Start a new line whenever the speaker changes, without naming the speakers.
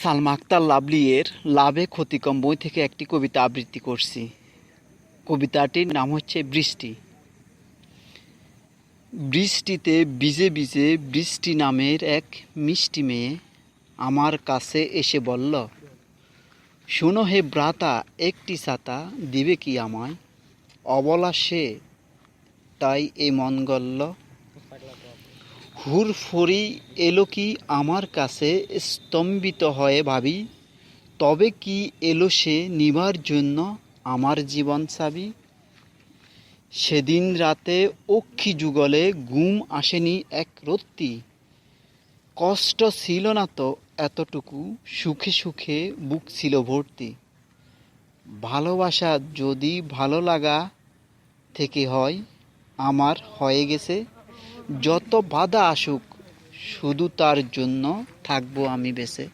Salma Akter lovely এর লাভে ক্ষতিকম বই থেকে একটি কবিতা আবৃত্তি করছি। কবিতাটির নাম হচ্ছে বৃষ্টি। বৃষ্টিতে ভিজে ভিজে বৃষ্টি নামের এক মিষ্টি মেয়ে আমার কাছে এসে বলল, শোনো হে ব্রাতা একটি ছাতা দিবে কি আমায়? অবলা সে, তাই এ মন গল্ল হুর ফরি এলো কি আমার কাছে স্তম্ভিত হয়ে ভাবি, তবে কি এলো সে নিবার জন্য আমার জীবন চাবি? সেদিন রাতে অক্ষি যুগলে ঘুম আসেনি এক রত্তি। কষ্ট ছিল না তো এতটুকু, সুখে সুখে বুক ছিল ভর্তি। ভালোবাসা যদি ভালো লাগা থেকে হয়, আমার হয়ে গেছে যত বাধা আসুক শুধু তার জন্য থাকব আমি বেঁচে।